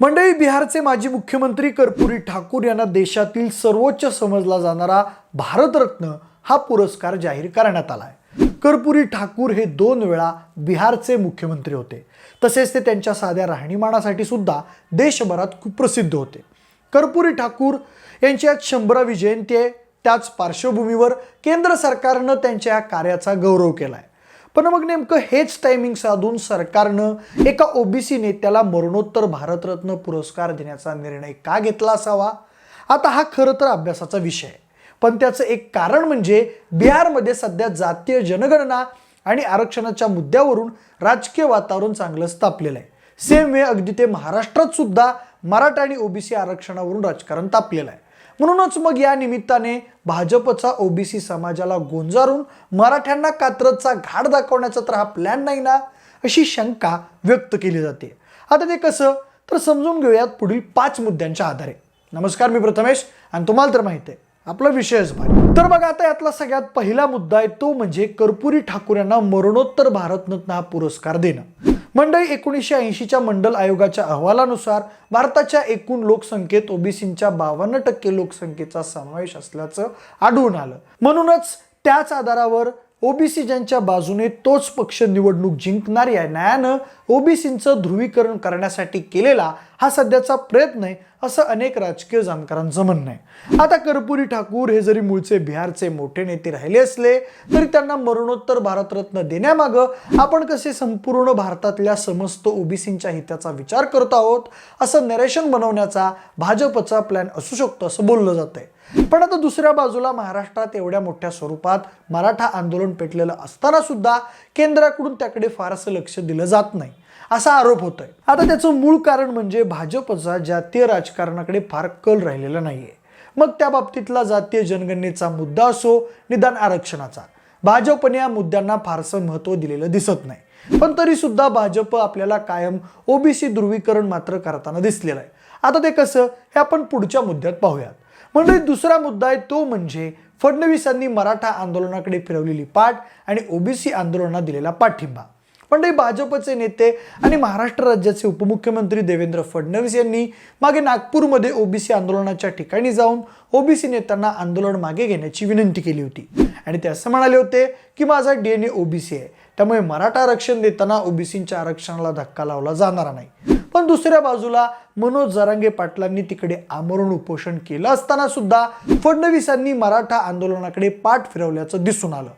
मंडळी बिहारचे माजी मुख्यमंत्री कर्पुरी ठाकूर यांना देशातील सर्वोच्च समजला जाणारा भारतरत्न हा पुरस्कार जाहीर करण्यात आला आहे कर्पुरी ठाकूर हे दोन वेळा बिहारचे मुख्यमंत्री होते. तसेच ते त्यांच्या साध्या राहणीमानासाठी सुद्धा देशभरात खूप प्रसिद्ध होते. कर्पुरी ठाकूर यांची आज शंभरावी जयंती आहे. त्याच पार्श्वभूमीवर केंद्र सरकारनं त्यांच्या या कार्याचा गौरव केला आहे पण मग नेमकं हेच टायमिंग साधून सरकारनं एका ओबीसी नेत्याला मरणोत्तर भारतरत्न पुरस्कार देण्याचा निर्णय का घेतला असावा? आता हा खरं तर अभ्यासाचा विषय आहे. पण त्याचं एक कारण म्हणजे बिहारमध्ये सध्या जातीय जनगणना आणि आरक्षणाच्या मुद्द्यावरून राजकीय वातावरण चांगलंच तापलेलं आहे. सेम वे अगदी ते महाराष्ट्रात सुद्धा मराठा आणि ओबीसी आरक्षणावरून राजकारण तापलेलं आहे. म्हणूनच मग या निमित्ताने भाजपचा ओबीसी समाजाला गोंजारून मराठ्यांना कात्रजचा घाट दाखवण्याचा तर हा प्लॅन नाही ना अशी शंका व्यक्त केली जाते. आता ते कसं? तर समजून घेऊयात पुढील पाच मुद्द्यांच्या आधारे. नमस्कार मी प्रथमेश आणि तुम्हाला तर माहिती आहे आपला विषयच भारी तर बघा आता यातला सगळ्यात पहिला मुद्दा आहे तो म्हणजे कर्पुरी ठाकूर यांना मरणोत्तर भारतरत्न हा पुरस्कार देणं. मंडळी एकोणीसशे ऐंशीच्या मंडल आयोगाच्या अहवालानुसार भारताच्या एकूण लोकसंख्येत ओबीसींच्या बावन्न टक्के लोकसंख्येचा समावेश असल्याचं आढळून आलं. म्हणूनच त्याच आधारावर ओबीसी ज्यांच्या बाजूने तोच पक्ष निवडणूक जिंकणार या न्यायानं ओबीसींचं ध्रुवीकरण करण्यासाठी केलेला हा सध्याचा प्रयत्न आहे असं अनेक राजकीय जाणकारांचं म्हणणं आहे. आता कर्पुरी ठाकूर हे जरी मूळचे बिहारचे मोठे नेते राहिले असले तरी त्यांना मरणोत्तर भारतरत्न देण्यामागं आपण कसे संपूर्ण भारतातल्या समस्त ओबीसींच्या हिताचा विचार करत आहोत असं नरेशन बनवण्याचा भाजपचा प्लॅन असू शकतो असं बोललं जात आहे पण आता दुसऱ्या बाजूला महाराष्ट्रात एवढ्या मोठ्या स्वरूपात मराठा आंदोलन पेटलेलं असताना सुद्धा केंद्राकडून त्याकडे फारसं लक्ष दिलं जात नाही. असा आरोप होतोय. आता त्याचं मूळ कारण म्हणजे भाजपचा जातीय राजकारणाकडे फार कल राहिलेला नाहीये. मग त्या बाबतीतला जातीय जनगणनेचा मुद्दा असो निदान आरक्षणाचा. भाजपने या मुद्द्यांना फारसं महत्त्व दिलेलं दिसत नाही. पण तरी सुद्धा भाजप आपल्याला कायम ओबीसी ध्रुवीकरण मात्र करताना दिसलेलं आहे. आता ते कसं हे आपण पुढच्या मुद्द्यात पाहूयात. म्हणजे दुसरा मुद्दा आहे तो म्हणजे फडणवीसांनी मराठा आंदोलनाकडे फिरवलेली पाठ आणि ओबीसी आंदोलनाला दिलेला पाठिंबा. पण हे भाजपचे नेते आणि महाराष्ट्र राज्याचे उपमुख्यमंत्री देवेंद्र फडणवीस यांनी मागे नागपूरमध्ये ओबीसी आंदोलनाच्या ठिकाणी जाऊन ओबीसी नेत्यांना आंदोलन मागे घेण्याची विनंती केली होती. आणि ते असं म्हणाले होते की माझा डीएनए ओबीसी आहे. त्यामुळे मराठा आरक्षण देताना ओबीसींच्या आरक्षणाला धक्का लावला जाणार नाही. पण दुसऱ्या बाजूला मनोज जरांगे पाटलांनी तिकडे आमरण उपोषण केलं असताना सुद्धा फडणवीसांनी मराठा आंदोलनाकडे पाठ फिरवल्याचं दिसून आलं.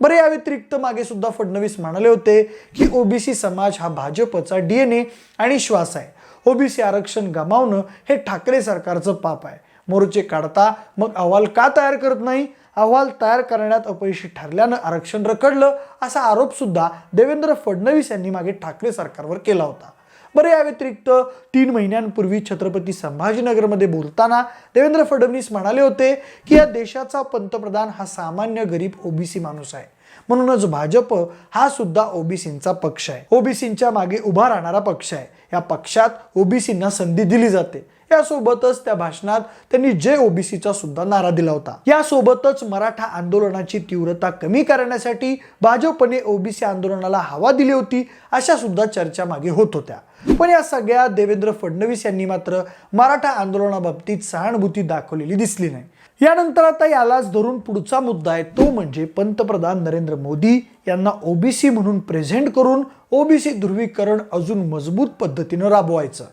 बरं या व्यतिरिक्त मागे सुद्धा फडणवीस म्हणाले होते की ओबीसी समाज हा भाजपचा डीएनए आणि श्वास आहे. ओबीसी आरक्षण गमावणं हे ठाकरे सरकारचं पाप आहे. मोर्चे काढता मग अहवाल का तयार करत नाही? अहवाल तयार करण्यात अपयशी ठरल्यानं आरक्षण रखडलं असा आरोप सुद्धा देवेंद्र फडणवीस यांनी मागे ठाकरे सरकारवर केला होता. बरं या व्यतिरिक्त तीन महिन्यांपूर्वी छत्रपती संभाजीनगरमध्ये बोलताना देवेंद्र फडणवीस म्हणाले होते की या देशाचा पंतप्रधान हा सामान्य गरीब ओबीसी माणूस आहे. म्हणूनच भाजप हा सुद्धा ओबीसींचा पक्ष आहे. ओबीसींच्या मागे उभा राहणारा पक्ष आहे. या पक्षात ओबीसींना संधी दिली जाते. यासोबतच त्या भाषणात त्यांनी जे ओबीसीचा सुद्धा नारा दिला होता. यासोबतच मराठा आंदोलनाची तीव्रता कमी करण्यासाठी भाजपने ओबीसी आंदोलनाला हवा दिली होती अशा सुद्धा चर्चा मागे होत होत्या. पण या सगळ्या देवेंद्र फडणवीस यांनी मात्र मराठा आंदोलनाबाबतीत सहानुभूती दाखवलेली दिसली नाही. यानंतर आता यालाच धरून पुढचा मुद्दा आहे तो म्हणजे पंतप्रधान नरेंद्र मोदी यांना ओबीसी म्हणून प्रेझेंट करून ओबीसी ध्रुवीकरण अजून मजबूत पद्धतीनं राबवायचं.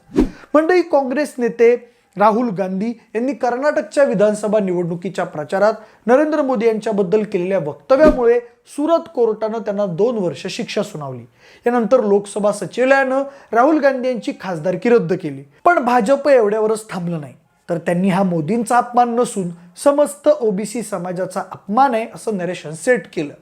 मंडळी काँग्रेस नेते राहुल गांधी यांनी कर्नाटकच्या विधानसभा निवडणुकीच्या प्रचारात नरेंद्र मोदी यांच्याबद्दल केलेल्या वक्तव्यामुळे सुरत कोर्टानं त्यांना दोन वर्ष शिक्षा सुनावली. यानंतर लोकसभा सचिवालयानं राहुल गांधी यांची खासदारकी रद्द केली. पण भाजप एवढ्यावरच थांबलं नाही. तर त्यांनी हा मोदींचा अपमान नसून समस्त ओबीसी समाजाचा अपमान आहे असं नरेशन सेट केलं.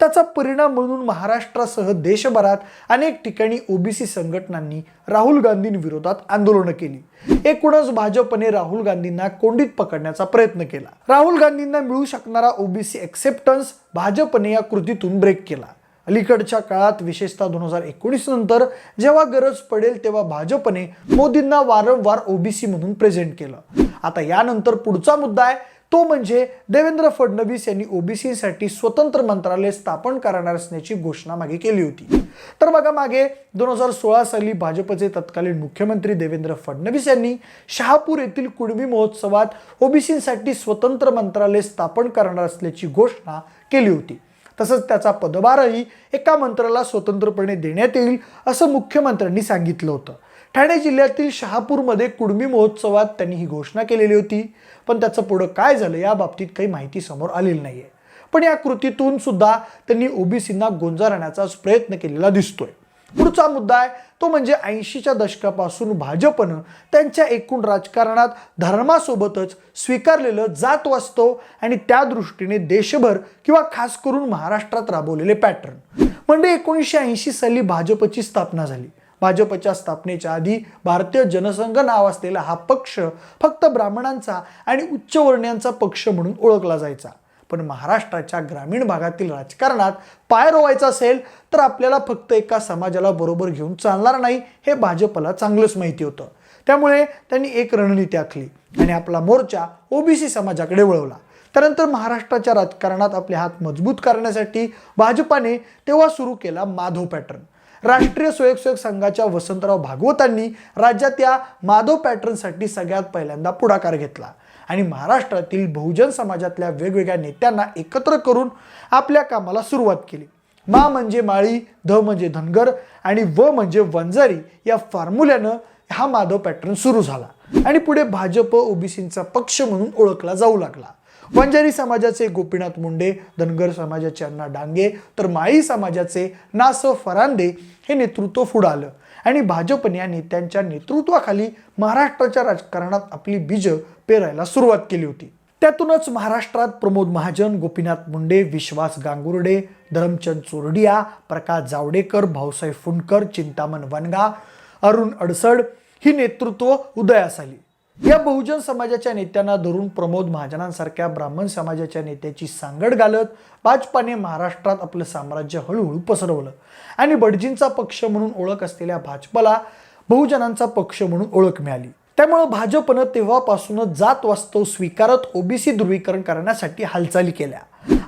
त्याचा परिणाम म्हणून महाराष्ट्रासह देशभरात अनेक ठिकाणी ओबीसी संघटनांनी राहुल गांधींविरोधात आंदोलनं केली. एकूणच भाजपने राहुल गांधींना कोंडीत पकडण्याचा प्रयत्न केला. राहुल गांधींना मिळू शकणारा ओबीसी एक्सेप्टन्स भाजपने या कृतीतून ब्रेक केला. अलीकडच्या काळात विशेषतः दोन हजार एकोणीस नंतर जेव्हा गरज पडेल तेव्हा भाजपने मोदींना वारंवार ओबीसी म्हणून प्रेझेंट केलं. आता यानंतर पुढचा मुद्दा आहे तो म्हणजे देवेंद्र फडणवीस यांनी ओबीसीसाठी स्वतंत्र मंत्रालय स्थापन करणार असण्याची घोषणा मागे केली होती. तर बघा मागे दोन हजार सोळा साली भाजपचे तत्कालीन मुख्यमंत्री देवेंद्र फडणवीस यांनी शहापूर येथील कुणबी महोत्सवात ओबीसीसाठी स्वतंत्र मंत्रालय स्थापन करणार असल्याची घोषणा केली होती. तसंच त्याचा पदभारही एका मंत्र्याला स्वतंत्रपणे देण्यात येईल असं मुख्यमंत्र्यांनी सांगितलं होतं. ठाणे जिल्ह्यातील शहापूरमध्ये कुडमी महोत्सवात त्यांनी ही घोषणा केलेली होती. पण त्याचं पुढं काय झालं या बाबतीत काही माहिती समोर आलेली नाही आहे पण या कृतीतून सुद्धा त्यांनी ओबीसींना गोंजारण्याचाच प्रयत्न केलेला दिसतोय. पुढचा मुद्दा आहे तो म्हणजे ऐंशीच्या दशकापासून भाजपनं त्यांच्या एकूण राजकारणात धर्मासोबतच स्वीकारलेलं जात वास्तव आणि त्या दृष्टीने देशभर किंवा खास करून महाराष्ट्रात राबवलेले पॅटर्न. म्हणजे एकोणीसशे ऐंशी साली भाजपची स्थापना झाली. भाजपच्या स्थापनेच्या आधी भारतीय जनसंघ नाव असलेला हा पक्ष फक्त ब्राह्मणांचा आणि उच्चवर्णीयांचा पक्ष म्हणून ओळखला जायचा. पण महाराष्ट्राच्या ग्रामीण भागातील राजकारणात पाय रोवायचा असेल तर आपल्याला फक्त एका समाजाला बरोबर घेऊन चालणार नाही हे भाजपला चांगलंच माहिती होतं. त्यामुळे त्यांनी एक रणनीती आखली आणि आपला मोर्चा ओबीसी समाजाकडे वळवला. त्यानंतर महाराष्ट्राच्या राजकारणात आपले हात मजबूत करण्यासाठी भाजपाने तेव्हा सुरू केला माधव पॅटर्न. राष्ट्रीय स्वयंसेवक संघाच्या वसंतराव भागवतांनी राज्यात या माधव पॅटर्नसाठी सगळ्यात पहिल्यांदा पुढाकार घेतला. आणि महाराष्ट्रातील बहुजन समाजातल्या वेगवेगळ्या नेत्यांना एकत्र करून आपल्या कामाला सुरुवात केली. मा म्हणजे माळी ध म्हणजे धनगर आणि व म्हणजे वंजारी या फॉर्म्युल्यानं हा माधव पॅटर्न सुरू झाला. आणि पुढे भाजप ओबीसींचा पक्ष म्हणून ओळखला जाऊ लागला. वंजारी समाजाचे गोपीनाथ मुंडे धनगर समाजाचे अण्णा डांगे तर माळी समाजाचे नास फरांदे हे नेतृत्व पुढं आलं. आणि भाजपने या नेत्यांच्या नेतृत्वाखाली महाराष्ट्राच्या राजकारणात आपली बीज पेरायला सुरुवात केली होती. त्यातूनच महाराष्ट्रात प्रमोद महाजन गोपीनाथ मुंडे विश्वास गांगुर्डे धरमचंद चोरडिया प्रकाश जावडेकर भाऊसाहेब फुंडकर चिंतामण वनगा अरुण अडसड ही नेतृत्व उदयास आली. या बहुजन समाजाच्या नेत्यांना धरून प्रमोद महाजनांसारख्या ब्राह्मण समाजाच्या नेत्याची सांगड घालत भाजपाने महाराष्ट्रात आपलं साम्राज्य हळूहळू पसरवलं. आणि बडजींचा पक्ष म्हणून ओळख असलेल्या भाजपला बहुजनांचा पक्ष म्हणून ओळख मिळाली. त्यामुळं भाजपनं तेव्हापासूनच जात वास्तव स्वीकारत ओबीसी ध्रुवीकरण करण्यासाठी हालचाली केल्या.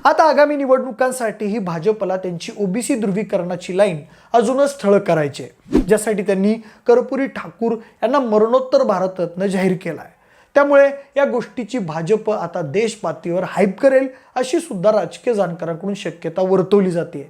आता आगामी निवडणुकांसाठीही भाजपला त्यांची ओबीसी ध्रुवीकरणाची लाईन अजूनच ठळक करायची ज्यासाठी त्यांनी कर्पुरी ठाकूर यांना मरणोत्तर भारतरत्न जाहीर केला आहे त्यामुळे या गोष्टीची भाजप आता देशपातळीवर हाईप करेल अशी सुद्धा राजकीय जाणकारांकडून शक्यता वर्तवली जाते.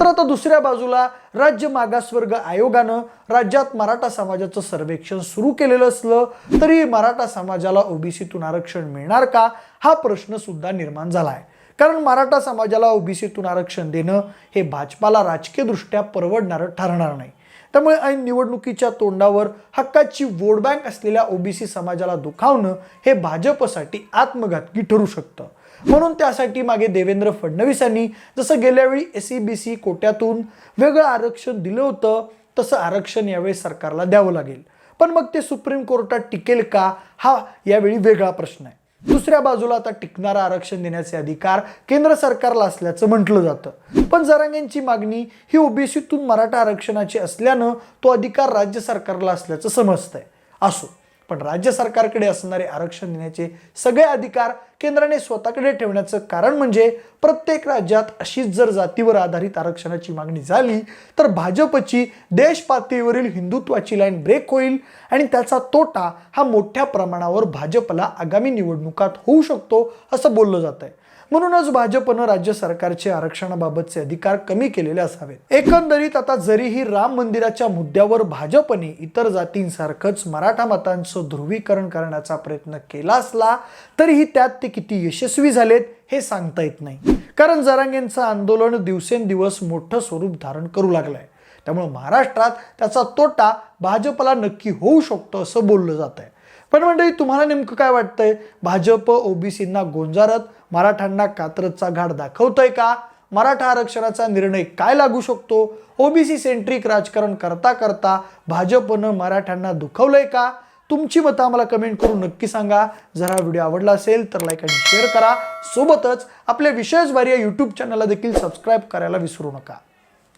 तर आता दुसऱ्या बाजूला राज्य मागासवर्ग आयोगानं राज्यात मराठा समाजाचं सर्वेक्षण सुरू केलेलं असलं तरी मराठा समाजाला ओबीसीतून आरक्षण मिळणार का हा प्रश्न सुद्धा निर्माण झाला आहे कारण मराठा समाजाला ओबीसीतून आरक्षण देणं हे भाजपाला राजकीयदृष्ट्या परवडणारं ठरणार नाही. त्यामुळे ऐन निवडणुकीच्या तोंडावर हक्काची वोट बँक असलेल्या ओबीसी समाजाला दुखावणं हे भाजपसाठी आत्मघातकी ठरू शकतं. म्हणून त्यासाठी मागे देवेंद्र फडणवीसांनी जसं गेल्यावेळी एस सी बी सी कोट्यातून वेगळं आरक्षण दिलं होतं तसं आरक्षण यावेळी सरकारला द्यावं लागेल. पण मग ते सुप्रीम कोर्टात टिकेल का? हा यावेळी वेगळा प्रश्न आहे. दुसऱ्या बाजूला आता टिकणारा आरक्षण देण्याचे अधिकार केंद्र सरकारला असल्याचं म्हटलं जातं. पण जरांगेंची मागणी ही ओबीसीतून मराठा आरक्षणाची असल्यानं तो अधिकार राज्य सरकारला असल्याचं समजतंय. असो. पण राज्य सरकारकडे असणारे आरक्षण देण्याचे सगळे अधिकार केंद्राने स्वतःकडे ठेवण्याचं कारण म्हणजे प्रत्येक राज्यात अशीच जर जातीवर आधारित आरक्षणाची मागणी झाली तर भाजपची देश पातळीवरील हिंदुत्वाची लाईन ब्रेक होईल आणि त्याचा तोटा हा मोठ्या प्रमाणावर भाजपला आगामी निवडणुकात होऊ शकतो असं बोललं जात आहे म्हणूनच भाजपनं राज्य सरकारचे आरक्षणाबाबतचे अधिकार कमी केलेले असावेत. एकंदरीत आता जरीही राम मंदिराच्या मुद्द्यावर भाजपने इतर जातींसारखंच मराठा मतांचं ध्रुवीकरण करण्याचा प्रयत्न केला असला तरीही त्यात ते किती यशस्वी झालेत हे सांगता येत नाही. कारण जरांगेंचं आंदोलन दिवसेंदिवस मोठं स्वरूप धारण करू लागलंय. त्यामुळे महाराष्ट्रात त्याचा तोटा भाजपला नक्की होऊ शकतो असं बोललं जात आहे पण मंडळी तुम्हाला नेमकं काय वाटतंय? भाजप ओबीसींना गोंजारत मराठ्यांना कात्रजचा घाट दाखवतोय का? मराठा आरक्षणाचा निर्णय काय लागू शकतो? ओबीसी सेंट्रिक राजकारण करता करता भाजपनं मराठ्यांना दुखवलंय का? तुमची मतं आम्हाला कमेंट करून नक्की सांगा. जर हा व्हिडिओ आवडला असेल तर लाईक आणि शेअर करा. सोबतच आपल्या विशेष वारी या यूट्यूब चॅनलला देखील सबस्क्राईब करायला विसरू नका.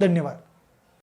धन्यवाद.